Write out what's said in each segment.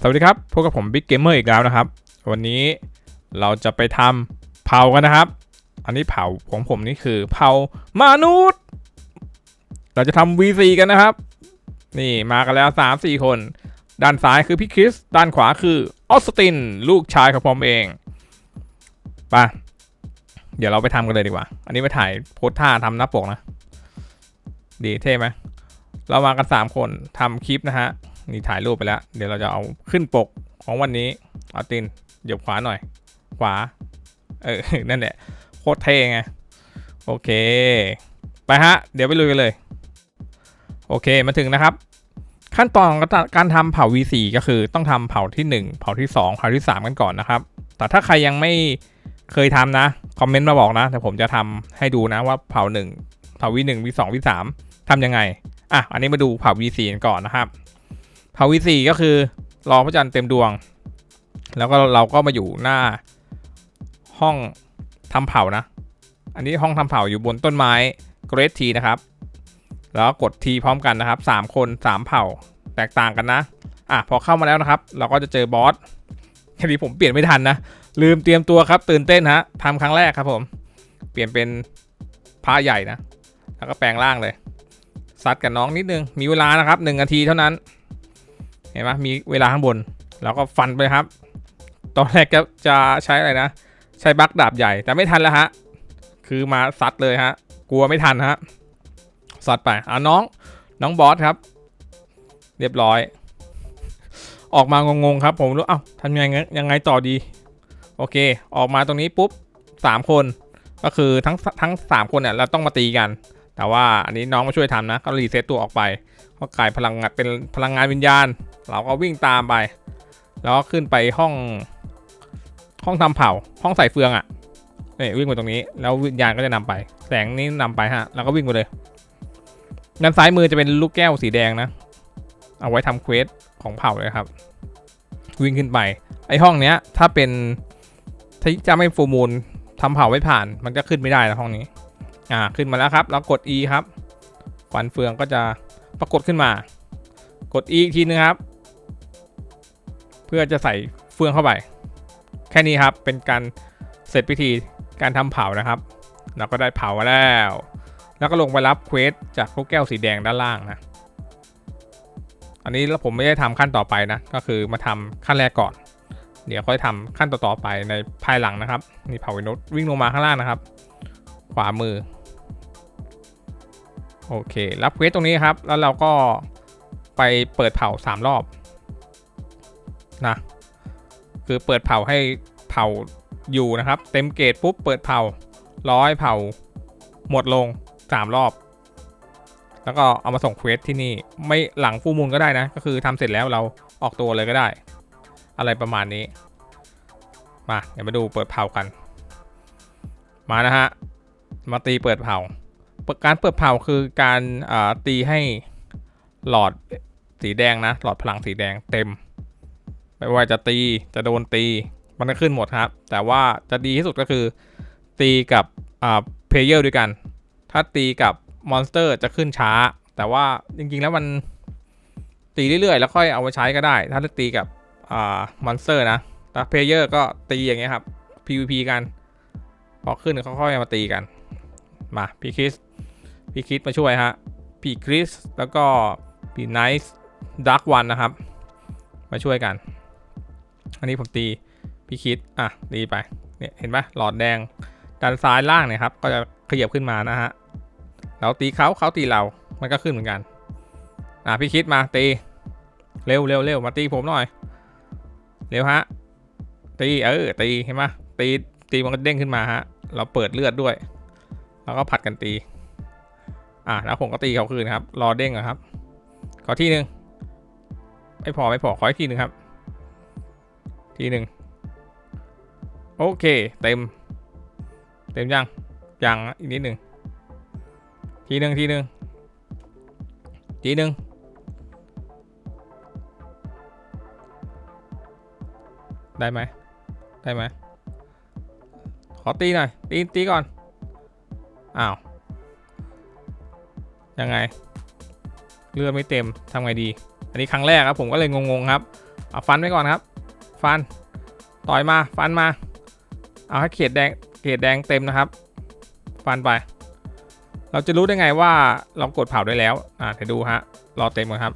สวัสดีครับ พบกับผมบิ๊กเกมเมอร์อีกแล้วนะครับ วันนี้เราจะไปทำเผากันนะครับ อันนี้เผาของผมนี่คือเผามนุษย์ เราจะทำ V4 กันนะครับ นี่มากันแล้ว 3 4 คน ด้านซ้ายคือพี่คริส ด้านขวาคือออสติน ลูกชายของผมเองไปเดี๋ยวเราไปทำกันเลยดีกว่า อันนี้ไปถ่ายโพสท่าทำหน้าปกนะ ดีเท่ไหมเรามากัน 3 คนทำคลิปนะฮะ นี่ถ่ายรูปไปแล้ว เดี๋ยวเราจะเอาขึ้นปกของวันนี้เอาตินเหยียบขวาหน่อย ขวา เออ นั่นแหละ โคตรเท่ไง โอเค ไปฮะ เดี๋ยวไปลุยกันเลย โอเค มาถึงนะครับ ขั้นตอนของการทำเผา V4 ก็คือต้องทำเผาที่ 1 เผาที่ 2 เผาที่ 3 กันก่อนนะครับ แต่ถ้าใครยังไม่เคยทำนะ คอมเมนต์มาบอกนะ แต่ผมจะทำให้ดูนะว่าเผา 1 เผา V1 V2 V3 ทำยังไง อะ อันนี้มาดูเผา V4 กันก่อนนะครับ เผา V4 ก็คือรอพระจันทร์เต็มดวง แล้วก็เราก็มาอยู่หน้าห้องทำเผานะ อันนี้ห้องทำเผาอยู่บนต้นไม้เกรดทีนะครับ แล้วกดทีพร้อมกันนะครับ 3 คน 3 เผ่าแตกต่างกันนะ อะพอเข้ามาแล้วนะครับ เราก็จะเจอบอสแค่นี้ผมเปลี่ยนไม่ทันนะ ลืมเตรียมตัวครับ ตื่นเต้นฮะทำครั้งแรกครับผม เปลี่ยนเป็นพระใหญ่นะ แล้วก็แปลงร่างเลยซัดกับน้องนิดนึง มีเวลานะครับหนึ่งนาทีเท่านั้น เห็นไหมมีเวลาข้างบน แล้วก็ฟันไปครับ ตอนแรกจะจะใช้อะไรนะ ใช้บักดาบใหญ่ แต่ไม่ทันแล้วฮะ คือมาซัดเลยฮะ กลัวไม่ทันฮะ ซัดไป อะน้อง น้องบอสครับ เรียบร้อย ออกมางงๆครับ ผมรู้ เอ้าทำยังไงยังไงต่อดี โอเค ออกมาตรงนี้ปุ๊บสามคน ก็คือทั้งทั้งสามคนเนี่ยเราต้องมาตีกัน แต่ว่าอันนี้น้องมาช่วยทำนะ ก็รีเซ็ตตัวออกไปก็กลายพลังงานเป็นพลังงานวิญญาณ เราก็วิ่งตามไป แล้วก็ขึ้นไปห้องห้องทำเผา ห้องใส่เฟืองอะ่ะนี่วิ่งไปตรงนี้ แล้ววิญญาณก็จะนำไป แสงนี้นำไปฮะ แล้วก็วิ่งไปเลยด้านซ้ายมือจะเป็นลูกแก้วสีแดงนะ เอาไว้ทำเควสของเผาเลยครับ วิ่งขึ้นไป ไอห้องเนี้ย ถ้าเป็นถ้าจะไม่ฟูมูลทำเผาไม่ผ่าน มันก็ขึ้นไม่ได้นะห้องนี้ อ่าขึ้นมาแล้วครับแล้วกด E ครับควันเฟืองก็จะปรากฏขึ้นมา กด E อีกทีนึงครับ เพื่อจะใส่เฟืองเข้าไป แค่นี้ครับเป็นการเสร็จพิธีการทำเผานะครับ เราก็ได้เผาแล้ว แล้วก็ลงไปรับเควสจากลูกแก้วสีแดงด้านล่างนะอันนี้แล้วผมไม่ได้ทำขั้นต่อไปนะ ก็คือมาทำขั้นแรกก่อน เดี๋ยวค่อยทำขั้นต่อๆไปในภายหลังนะครับ นี่เผาวินุษวิ่งลงมาข้างล่างนะครับ ขวามือ โอเค รับเควสตรงนี้ครับ แล้วเราก็ไปเปิดเผาสามรอบนะคือเปิดเผาให้เผาอยู่นะครับ เต็มเกรดปุ๊บเปิดเผาร้อยเผาหมดลงสามรอบ แล้วก็เอามาส่งเควสที่นี่ไม่หลังฟูมูลก็ได้นะ ก็คือทำเสร็จแล้วเราออกตัวเลยก็ได้ อะไรประมาณนี้ มาเดี๋ยวมาดูเปิดเผากัน มานะฮะ มาตีเปิดเผา การเปิดเผาคือการตีให้หลอดสีแดงนะ หลอดพลังสีแดงเต็ม ไม่ว่าจะตีจะโดนตี มันก็ขึ้นหมดครับ แต่ว่าจะดีที่สุดก็คือตีกับเพลเยอร์ด้วยกัน ถ้าตีกับมอนสเตอร์จะขึ้นช้า แต่ว่าจริงๆแล้วมันตีเรื่อยๆ แล้วค่อยเอาไปใช้ก็ได้ ถ้าตีกับมอนสเตอร์นะ แต่เพลเยอร์ก็ตีอย่างเงี้ยครับ PVP กัน พอขึ้นเขาค่อยมาตีกัน มาพี่คริสพี่คริสมาช่วยฮะพี่คริสแล้วก็พี่ไนท์ดักวันนะครับ มาช่วยกัน อันนี้ผมตีพี่คริสอะตีไปเนี่ยเห็นไหมหลอดแดงด้านซ้ายล่างเนี่ยครับก็จะขยับขึ้นมานะฮะเราตีเขาเขาตีเรา มันก็ขึ้นเหมือนกัน อะพี่คริสมาตี เร็วเร็วเร็วมาตีผมหน่อย เร็วฮะตีเออตีเห็นไหมตีตีมันก็เด้งขึ้นมาฮะเราเปิดเลือดด้วย แล้วก็ผัดกันตี อะแล้วผมก็ตีเขาคืนครับ รอเด้งอครับ ขอที่หนึ่งไม่พอไม่พอขออีกทีหนึ่งครับ ทีหนึ่งโอเค เต็ม เต็มยังยังอีกนิดหนึ่งทีหนึ่งทีหนึ่งทีหนึ่งได้ไหมได้ไหมขอตีหน่อยตีตีก่อน อ้าว ยังไง เลือดไม่เต็มทำไงดี อันนี้ครั้งแรกครับผมก็เลยงงๆครับ เอาฟันไว้ก่อนครับ ฟัน ต่อยมา ฟันมา เอาให้เขียดแดง เขียดแดงเต็มนะครับ ฟันไป เราจะรู้ได้ไงว่าเรากดเผาได้แล้ว อ่าเดี๋ยวดูฮะ รอเต็มก่อนครับ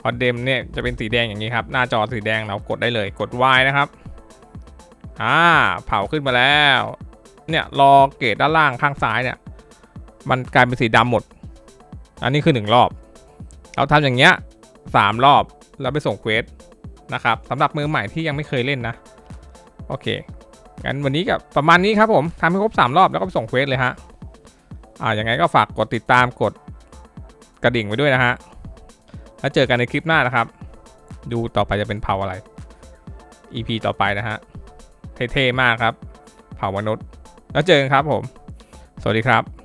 พอเต็มเนี่ยจะเป็นสีแดงอย่างนี้ครับ หน้าจอสีแดงเรากดได้เลย กด Y นะครับ อ่า เผาขึ้นมาแล้ว เนี่ยรอเกรดด้านล่างข้างซ้ายเนี่ย มันกลายเป็นสีดำหมด อันนี้คือหนึ่งรอบ เราทำอย่างเงี้ยสามรอบแล้วไปส่งเควสนะครับสำหรับมือใหม่ที่ยังไม่เคยเล่นนะ โอเคงั้นวันนี้กับประมาณนี้ครับผมทำให้ครบสามรอบแล้วก็ไปส่งเควสเลยฮะอ่าอย่างไงก็ฝากกดติดตามกดกระดิ่งไว้ด้วยนะฮะแล้วเจอกันในคลิปหน้านะครับ ดูต่อไปจะเป็นเผาอะไร EP ต่อไปนะฮะ เท่ๆมากครับ เผามนุษย์ แล้วเจอกันครับผม สวัสดีครับ